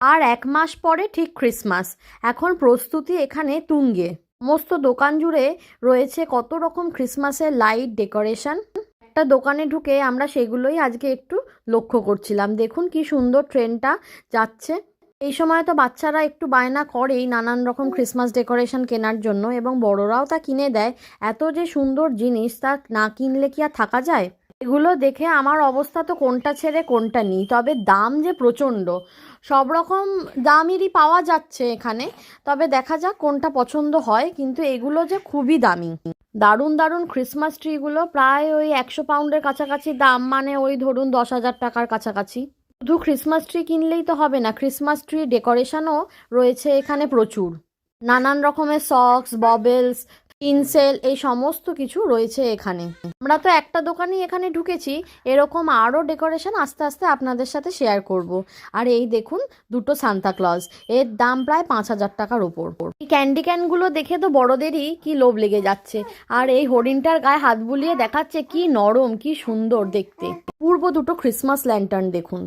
আর এক মাস পরে ঠিক ক্রিসমাস। এখন প্রস্তুতি এখানে তুঙ্গে। সমস্ত দোকান জুড়ে রয়েছে কত রকম ক্রিসমাসের লাইট ডেকোরেশন। একটা দোকানে ঢুকে আমরা সেগুলোই আজকে একটু লক্ষ্য করছিলাম। দেখুন কি সুন্দর ট্রেনটা যাচ্ছে। এই সময় তো বাচ্চারা একটু বায়না করেই নানান রকম ক্রিসমাস ডেকোরেশন কেনার জন্য এবং বড়রাও তা কিনে দেয়। এত যে সুন্দর জিনিস তা না কিনলে কি আর থাকা যায়? এগুলো দেখে আমার অবস্থা তো কোনটা ছেড়ে কোনটা নিই। তবে দাম যে প্রচণ্ড, সব রকম দামেরই পাওয়া যাচ্ছে এখানে। তবে দেখা যাক কোনটা পছন্দ হয়, কিন্তু এগুলো যে খুবই দামি। দারুণ দারুণ ক্রিসমাস ট্রিগুলো প্রায় ওই একশো পাউন্ডের কাছাকাছি দাম মানে ওই ধরুন দশ হাজার টাকার কাছাকাছি। শুধু ক্রিসমাস ট্রি কিনলেই তো হবে না ক্রিসমাস ট্রি ডেকোরেশনও রয়েছে এখানে প্রচুর। নানান রকমের সক্স ববেলস ইনসেল এই সমস্ত কিছু রয়েছে এখানে। আমরা তো একটা দোকানেই এখানে ঢুকেছি, এরকম আরও ডেকোরেশন আস্তে আস্তে আপনাদের সাথে শেয়ার করব। আর এই দেখুন, দুটো সান্তা ক্লজ, এর দাম প্রায় পাঁচ হাজার টাকার ওপর। এই ক্যান্ডি ক্যানগুলো দেখে তো বড়দেরই কি লোভ লেগে যাচ্ছে। আর এই হরিণটার গায়ে হাত বুলিয়ে দেখাচ্ছে কি নরম, কি সুন্দর দেখতে। পূর্ব দুটো ক্রিসমাস ল্যান্টার্ন দেখুন।